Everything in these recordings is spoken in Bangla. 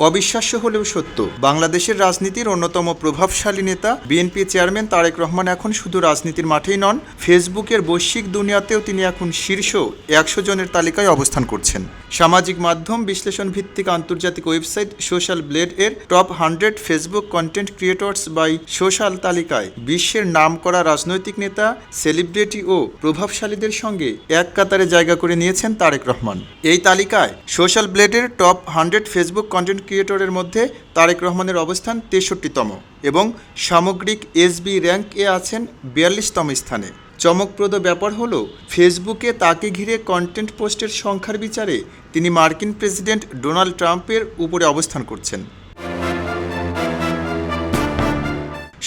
অবিশ্বাস্য হলেও সত্য, বাংলাদেশের রাজনীতির অন্যতম প্রভাবশালী নেতা বিএনপি চেয়ারম্যান তারেক রহমান এখন শুধু রাজনীতির মাঠেই নন, ফেসবুকের বৈশ্বিক দুনিয়াতেও তিনি এখন শীর্ষ একশো জনের তালিকায় অবস্থান করছেন। সামাজিক মাধ্যম বিশ্লেষণ ভিত্তিক আন্তর্জাতিক ওয়েবসাইট সোশ্যাল ব্লেড এর top hundred Facebook content creators by Social তালিকায় বিশ্বের নামকরা রাজনৈতিক নেতা, সেলিব্রিটি ও প্রভাবশালীদের সঙ্গে এক কাতারে জায়গা করে নিয়েছেন তারেক রহমান। এই তালিকায় সোশ্যাল ব্লেডের টপ হান্ড্রেড ফেসবুক কন্টেন্ট ক্রিয়েটরের মধ্যে তারেক রহমানের অবস্থান তেষট্টিতম এবং সামগ্রিক এসবি র্যাঙ্ক এ আছেন বিয়াল্লিশতম স্থানে। চমকপ্রদ ব্যাপার হলো, ফেসবুকে তাকে ঘিরে কন্টেন্ট পোস্টের সংখ্যার বিচারে তিনি মার্কিন প্রেসিডেন্ট ডোনাল্ড ট্রাম্পের উপরে অবস্থান করছেন।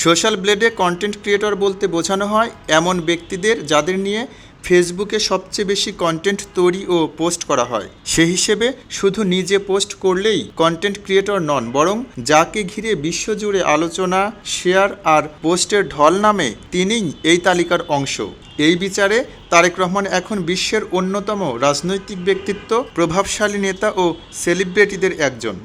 সোশ্যাল ব্লেডে কন্টেন্ট ক্রিয়েটর বলতে বোঝানো হয়, এমন ব্যক্তিদের যাদের নিয়ে ফেসবুকে সবচেয়ে বেশি কন্টেন্ট তৈরি ও পোস্ট করা হয়। সে হিসেবে শুধু নিজে পোস্ট করলেই কন্টেন্ট ক্রিয়েটর নন, বরং যাকে ঘিরে বিশ্বজুড়ে আলোচনা শেয়ার আর পোস্টের ঢল নামে তিনিই এই তালিকার অংশ। এই বিচারে তারেক রহমান এখন বিশ্বের অন্যতম রাজনৈতিক ব্যক্তিত্ব, প্রভাবশালী নেতা ও সেলিব্রিটিদের একজন।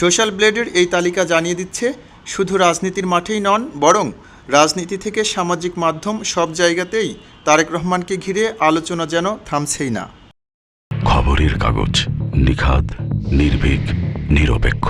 সোশ্যাল ব্লেডের এই তালিকা জানিয়ে দিচ্ছে, শুধু রাজনীতির মাঠেই নন, বরং রাজনীতি থেকে সামাজিক মাধ্যম সব জায়গাতেই তারেক রহমানকে ঘিরে আলোচনা যেন থামছেই না। খবরের কাগজ, নিখাদ, নির্ভীক, নিরপেক্ষ।